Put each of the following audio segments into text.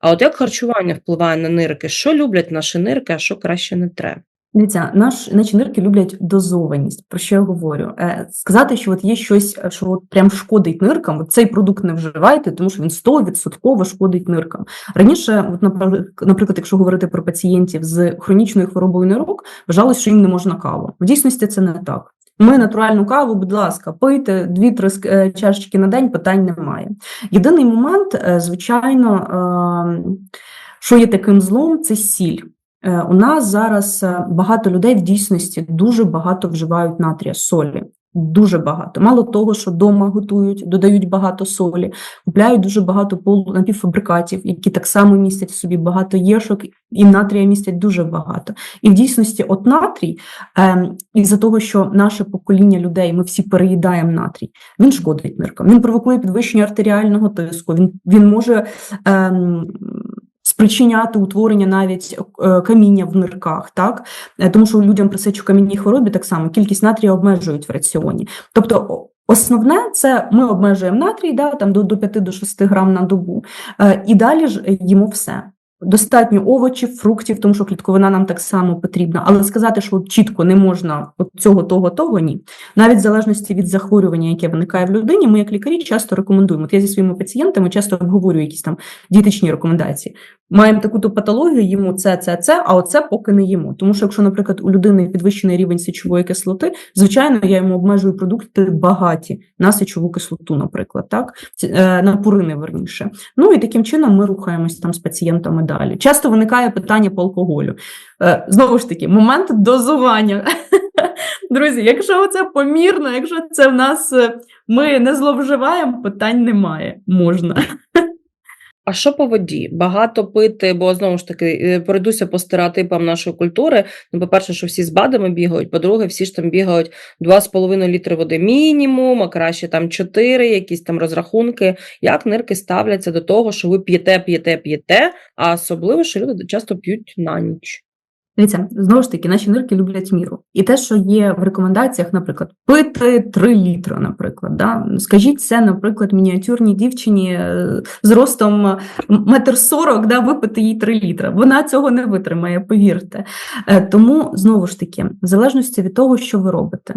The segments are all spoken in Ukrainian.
А от як харчування впливає на нирки? Що люблять наші нирки, а що краще не треба? Дивіться, наш наші нирки люблять дозованість. Про що я говорю? Е, сказати, що от є щось, що от прям шкодить ниркам, от цей продукт не вживайте, тому що він 100% шкодить ниркам. Раніше, от наприклад, якщо говорити про пацієнтів з хронічною хворобою нирок, вважалось, що їм не можна каву. В дійсності це не так. Ми натуральну каву, будь ласка, пийте дві-три ск- е, чашечки на день, питань немає. Єдиний момент, е, звичайно, е, що є таким злом, це сіль. Е, У нас зараз багато людей в дійсності дуже багато вживають натрія солі. Дуже багато. Мало того, що вдома готують, додають багато солі, купляють дуже багато полу напівфабрикатів, які так само містять собі багато єшок, і натрія містять дуже багато. І в дійсності, от натрій, ем, із-за того, що наше покоління людей, ми всі переїдаємо натрій, він шкодить ниркам. Він провокує підвищення артеріального тиску. Він, він може ем, спричиняти утворення навіть е, каміння в нирках, так Е, тому що людям при сечокам'яній хворобі так само кількість натрія обмежують в раціоні. Тобто, основне це ми обмежуємо натрій, да, там до, до 5 до 6 грам на добу, е, і далі ж їмо все. Достатньо овочів, фруктів, тому що клітковина нам так само потрібна. Але сказати, що чітко не можна от цього, того, того, ні. Навіть в залежності від захворювання, яке виникає в людині, ми, як лікарі, часто рекомендуємо. От я зі своїми пацієнтами часто обговорюю якісь там дієтичні рекомендації. Маємо таку-то патологію, їмо це, це, це, а оце поки не їмо. Тому що, якщо, наприклад, у людини підвищений рівень сечової кислоти, звичайно, я йому обмежую продукти багаті на сечову кислоту, наприклад, так е, на пурини верніше. Ну і таким чином ми рухаємось там з пацієнтами далі. Часто виникає питання по алкоголю. Е, Знову ж таки, момент дозування. Друзі, якщо це помірно, якщо це в нас е, ми не зловживаємо, питань немає. Можна. А що по воді? Багато пити, бо знову ж таки е, пройдуся по стереотипам нашої культури. Ну, по-перше, що всі з БАДами бігають, по-друге, всі ж там бігають 2,5 літри води мінімум, а краще там 4, якісь там розрахунки. Як нирки ставляться до того, що ви п'єте, п'єте, п'єте, а особливо, що люди часто п'ють на ніч. Дивіться, знову ж таки, наші нирки люблять міру. І те, що є в рекомендаціях, наприклад, пити 3 літри, наприклад. Да? Скажіть це, наприклад, мініатюрній дівчині е, з ростом метр сорок, да, випити їй 3 літри. Вона цього не витримає, повірте. Е, Тому, знову ж таки, в залежності від того, що ви робите.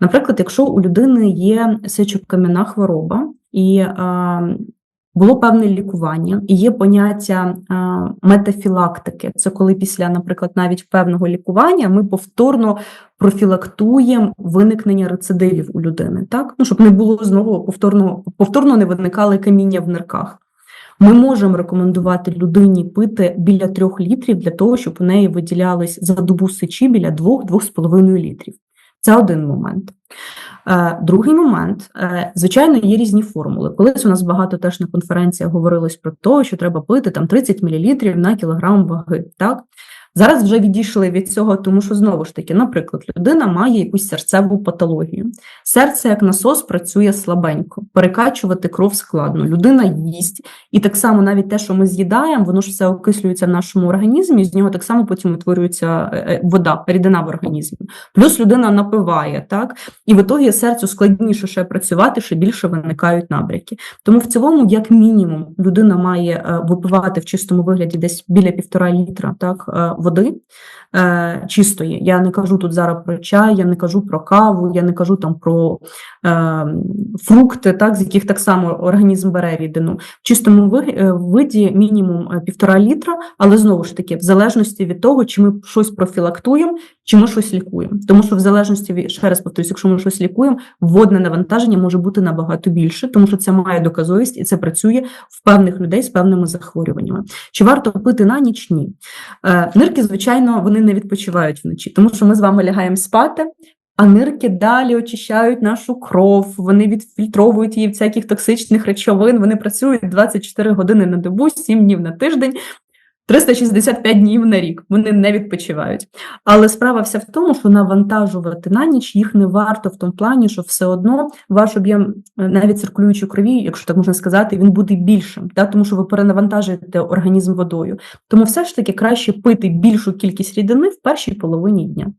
Наприклад, якщо у людини є сечокам'яна хвороба, і е, було певне лікування, і є поняття е, метафілактики. Це коли після, наприклад, навіть певного лікування ми повторно профілактуємо виникнення рецидивів у людини, так ну щоб не було знову повторно, повторно не виникали каміння в нирках. Ми можемо рекомендувати людині пити біля трьох літрів для того, щоб у неї виділялось за добу сечі біля 2-2,5 літрів. Це один момент. Е, Другий момент, е, звичайно, є різні формули. Колись у нас багато теж на конференціях говорилось про те, що треба пити там 30 мл на кілограм ваги. Так? Зараз вже відійшли від цього, тому що знову ж таки, наприклад, людина має якусь серцеву патологію. Серце як насос працює слабенько, перекачувати кров складно. Людина їсть, і так само навіть те, що ми з'їдаємо, воно ж все окислюється в нашому організмі. З нього так само потім утворюється е, е, вода, рідина в організмі. Плюс людина напиває, так і в ітогі серцю складніше ще працювати, ще більше виникають набряки. Тому в цілому, як мінімум, людина має е, випивати в чистому вигляді десь біля півтора літра так, води е, чистої. Я не кажу тут зараз про чай, я не кажу про каву, я не кажу там про е, фрукти, так, з яких так само організм бере рідину. В чистому е, виді мінімум е, півтора літра, але знову ж таки, в залежності від того, чи ми щось профілактуємо, чи ми щось лікуємо. Тому що в залежності від ще раз повторюсь, якщо ми щось лікуємо, водне навантаження може бути набагато більше, тому що це має доказовість і це працює в певних людей з певними захворюваннями. Чи варто пити на ніч? Ні. Е, Нирки, звичайно, вони не відпочивають вночі, тому що ми з вами лягаємо спати. А нирки далі очищають нашу кров, вони відфільтровують її всяких токсичних речовин. Вони працюють 24 години на добу, 7 днів на тиждень, 365 днів на рік. Вони не відпочивають. Але справа вся в тому, що навантажувати на ніч їх не варто в тому плані, що все одно ваш об'єм е, навіть циркулюючої крові, якщо так можна сказати, він буде більшим, да? тому що ви перенавантажуєте організм водою. Тому все ж таки краще пити більшу кількість рідини в першій половині дня.